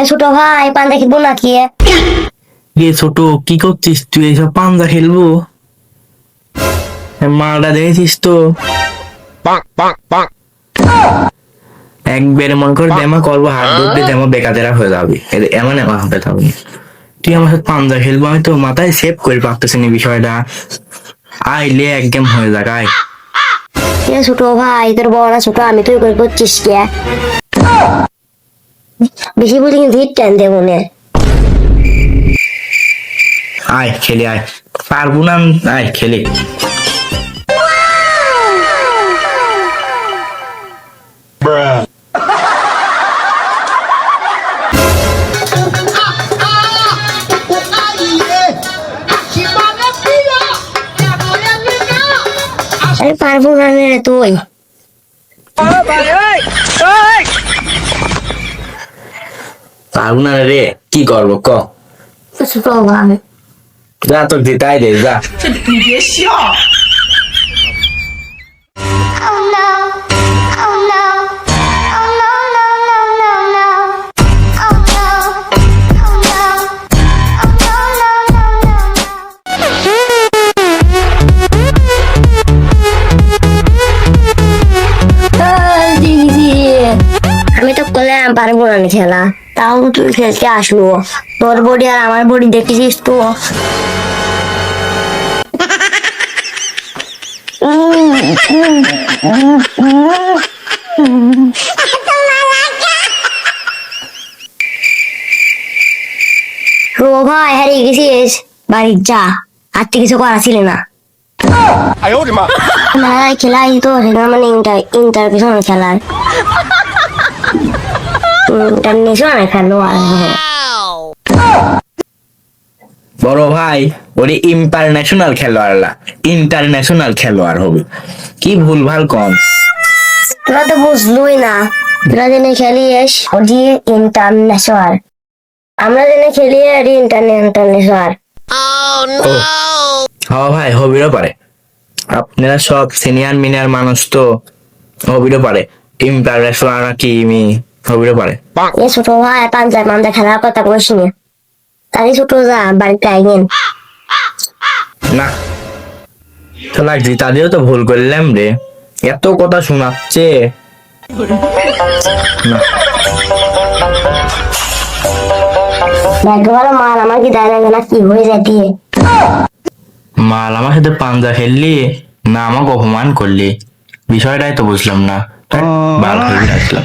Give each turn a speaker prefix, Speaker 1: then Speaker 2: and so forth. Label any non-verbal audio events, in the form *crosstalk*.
Speaker 1: এ ছোট ভাই খেলব নাকি?
Speaker 2: রে ছোট কি করছিস তুই? এইসব পাঞ্জা খেলব? মালটা দেখেছিস তো? একবারে মনে কর দেমা করব হাত ধরতে বেকাতেরা হয়ে যাবে। এমন এমন হবে তবে তুই আমার সাথে পাঞ্জা খেলব আমি তো মাথায় সেভ করে পারতেছি না বিষয়টা। আইলে এক গেম হয়ে যাক আয়।
Speaker 1: এ ছোট ভাই তোর বড় ছোট আমি তুই করে করছিস কে? বেশি বলি কিন্তু হিট টাইম দেবো না?
Speaker 2: আয় খেলে আয়। পারব না আমি- আয় খেলে।
Speaker 1: পারব না তুই।
Speaker 2: পারব না রে কি করব ক? যা তোর দিতাই দে যা।
Speaker 1: পারব না খেলা। তাও তুই খেলতে আসব। তোর বডি আর আমার বডি দেখেছিস তো? ভাই হারিয়ে গেছিস? বাড়ি যা। আর তো কিছু করা ছিল না। না খেলাই তো মানে *laughs*
Speaker 2: বড় ভাই ওরে ইন্টারন্যাশনাল খেলোয়াড় ইন্টারন্যাশনাল খেলোয়াড় হবে। কি ভুল ভালো কম।
Speaker 1: তোরা তো বুঝলুই না তোরা জেনে খেলিস ওটি ইন্টারন্যাশনাল আমরা জেনে খেলি আর ইন্টারন্যাশনাল
Speaker 2: হ ভাই হবিরও পারে। আপনারা সব সিনিয়র মিনিয়র মানুষ তো হবিরও পারে। ইন্টারন্যাশনাল নাকি মি হবিরও পারে
Speaker 1: এ ছোট ভাই পাঞ্জাব মান্দা খেলার কথা কইস নি তাই ছোট যা বাড়িতে আইনেন
Speaker 2: না। তো লাগছি তাদেরও তো ভুল করলাম রে। এত কথা শোনাচ্ছে। না।
Speaker 1: মাল আমার কি না হয়ে
Speaker 2: মাল আমার সাথে পাঞ্জা খেললি না আমাকে অপমান করলি। বিষয়টাই তো বুঝলাম না। রাখলাম